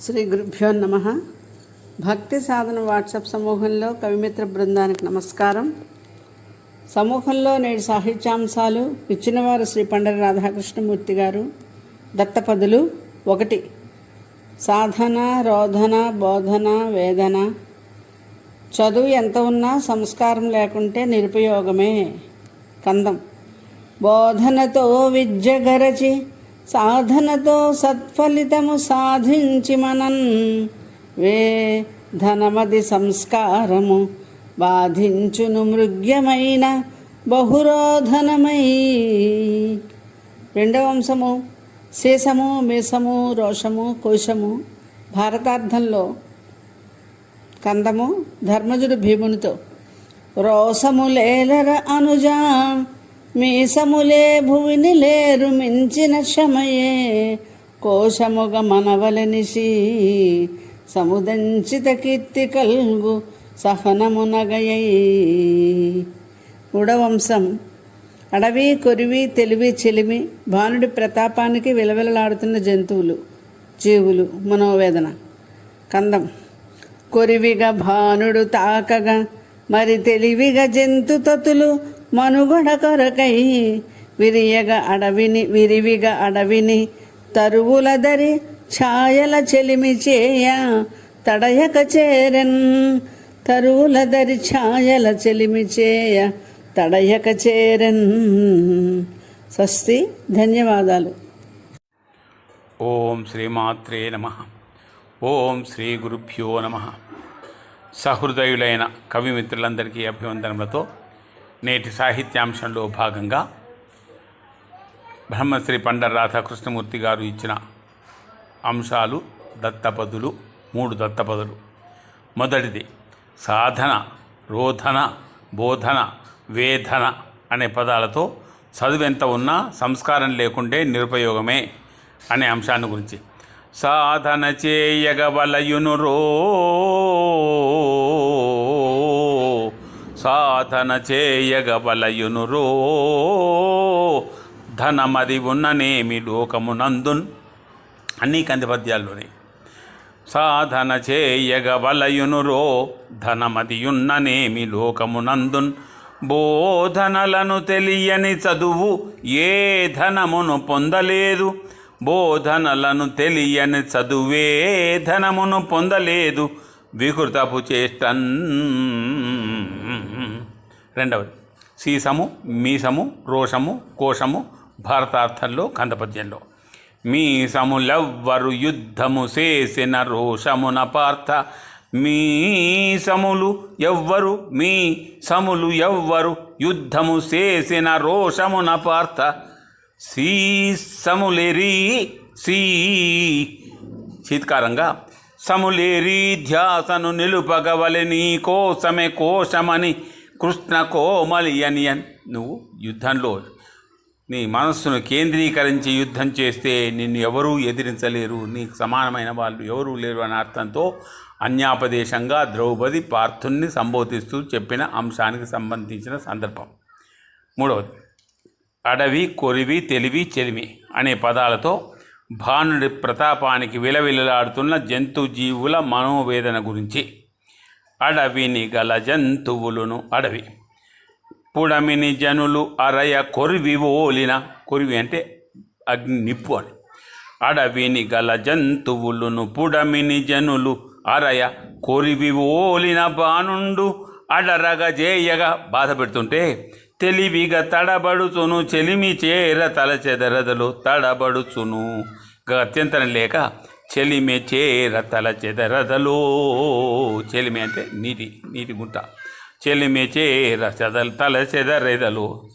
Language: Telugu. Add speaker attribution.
Speaker 1: శ్రీ గురుభ్యో నమ. భక్తి సాధన వాట్సాప్ సమూహంలో కవిమిత్ర బృందానికి నమస్కారం. సమూహంలో నేడు సాహిత్యాంశాలు ఇచ్చినవారు శ్రీ పండరి రాధాకృష్ణమూర్తి గారు దత్తపదులు ఒకటి. సాధన రోధన బోధన వేదన. చదువు ఎంత ఉన్నా సంస్కారం లేకుంటే నిరుపయోగమే. కందం. బోధనతో విద్య గరచి సాధనతో సత్ఫలితము సాధించి మనన్ వే ధనమది సంస్కారము బాధించును మృగ్యమైన బహురోధనమై. రెండవ అంశము శేషము మేషము రోషము కోశము భారతార్థంలో కందము ధర్మజుడు భీమునితో. రోసములేలర అనుజా. మీసములే భువిని లేరు మించిన క్షమయే. కోశముగ మనవలనిషి సముదంచిత కీర్తి కల్గు సహనమునగయై. మూడవంశం. అడవి కొరివి తెలివి చెలిమి భానుడి ప్రతాపానికి విలవిలలాడుతున్న జంతువులు జీవులు మనోవేదన. కందం. కొరివిగా భానుడు తాకగా మరి తెలివిగా జంతు తతులు మనుగడ కొరకై విరియగ అడవిని విరివిగ అడవిని తరువుల దరి ఛాయల చెలిమి చేయ తడయక చేరెన్. తరువుల దరి ఛాయల చెలిమి చేయ తడయక చేరెన్. స్వస్తి ధన్యవాదాలు.
Speaker 2: ఓం శ్రీమాత్రే నమ. ఓం శ్రీ గురుభ్యో నమ. సహృదయులైన కవిమిత్రులందరికీ అభివందనములతో నేటి సాహిత్యాంశంలో భాగంగా బ్రహ్మశ్రీ పండర రాధాకృష్ణమూర్తి గారు ఇచ్చిన అంశాలు దత్తపదులు మూడు దత్తపదులు. మొదటిది సాధన రోధన బోధన వేధన అనే పదాలతో చదువెంత ఉన్నా సంస్కారం లేకుంటే నిరుపయోగమే అనే అంశాన్ని గురించి. సాధన చేయగవలయును రో సాధన చేయగబలయును రో ధనమది ఉన్ననేమి లోకమునందున్? అన్నీ కంది పద్యాల్లోనే. సాధన చేయగ వలయునురో ధనమదియున్ననేమి లోకమునందున్? బోధనలను తెలియని చదువు ఏ ధనమును పొందలేదు? బోధనలను తెలియని చదువే ధనమును పొందలేదు. వికృతపు చేష్టన్ రెండవది. సీసము మీసము రోషము కోశము భారతార్థంలో కందపద్యంలో మీసములెవ్వరు యుద్ధము చేసిన రోషమున పార్థ. మీసములు ఎవ్వరు మీ సములు ఎవ్వరు యుద్ధము చేసిన రోషమున పార్థ. సీసములేరి సీ చీత్కారంగా సములేరి ధ్యాసను నిలుపగవలె నీ కోసమే కోశమని కృష్ణ కోమలి అని నువ్వు యుద్ధంలో నీ మనస్సును కేంద్రీకరించి యుద్ధం చేస్తే నిన్ను ఎవరూ ఎదిరించలేరు. నీకు సమానమైన వాళ్ళు ఎవరూ లేరు అనే అర్థంతో అన్యాపదేశంగా ద్రౌపది పార్థుణ్ణి సంబోధిస్తూ చెప్పిన అంశానికి సంబంధించిన సందర్భం. మూడవది అడవి కొరివి తెలివి చెలిమి అనే పదాలతో భానుడి ప్రతాపానికి విలవిలలాడుతున్న జంతు జీవుల మనోవేదన గురించి. అడవిని గల జంతువులను అడవి. పుడమిని జనులు అరయ కొరివి ఓలిన కొరివి అంటే అగ్ని నిప్పు అని. అడవిని గల జంతువులను పుడమిని జనులు అరయ కొరివి ఓలిన బానుండు అడరగ జేయగా బాధ పెడుతుంటే తెలివిగా తడబడుచును చెలిమి చేర తలచెదరదలు తడబడుచును. గత్యంతరం లేక చెలిమె చేర తలచెదరదలో చెలిమె అంటే నీటి నీటి గుంట. చెలిమె చేర చెదల తల చెదరెదలు.